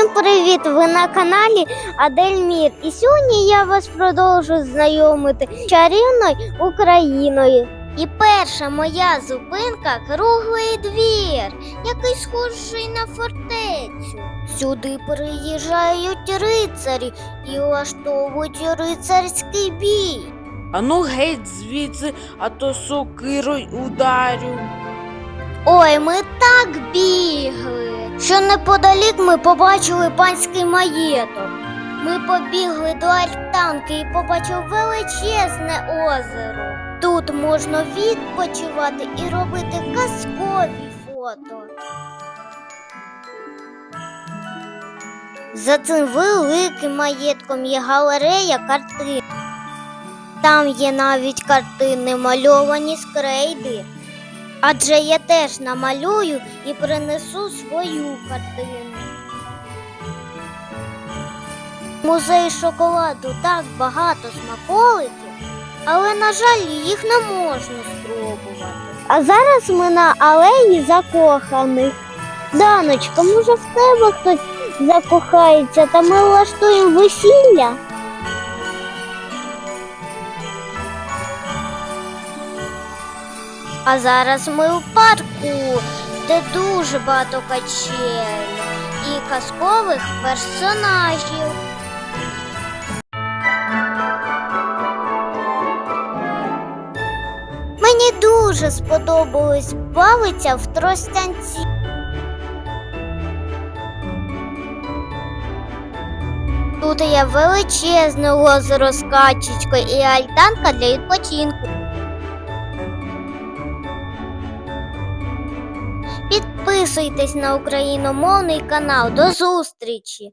Всім привіт! Ви на каналі Адельмір. І сьогодні я вас продовжу знайомити з чарівною Україною. І перша моя зупинка круглий двір, який схожий на фортецю. Сюди приїжджають рицарі і влаштовують рицарський бій. Ану геть звідси, а то сокирою ударю. Ой, ми так бігли, що неподалік ми побачили панський маєток. Ми побігли до альтанки і побачили величезне озеро. Тут можна відпочивати і робити казкові фото. За цим великим маєтком є галерея картин. Там є навіть картини, мальовані з крейди. Адже я теж намалюю і принесу свою картину. В Музеї шоколаду так багато смаколиків, але, на жаль, їх не можна спробувати. А зараз ми на алеї закоханих. Даночка, може в тебе хтось закохається, та ми влаштуємо весілля? А зараз ми у парку, де дуже багато качель і казкових персонажів. Мені дуже сподобалось бавитися в тростянці. Тут є величезне озеро з качечкою і альтанка для відпочинку. Підписуйтесь на україномовний канал. До зустрічі!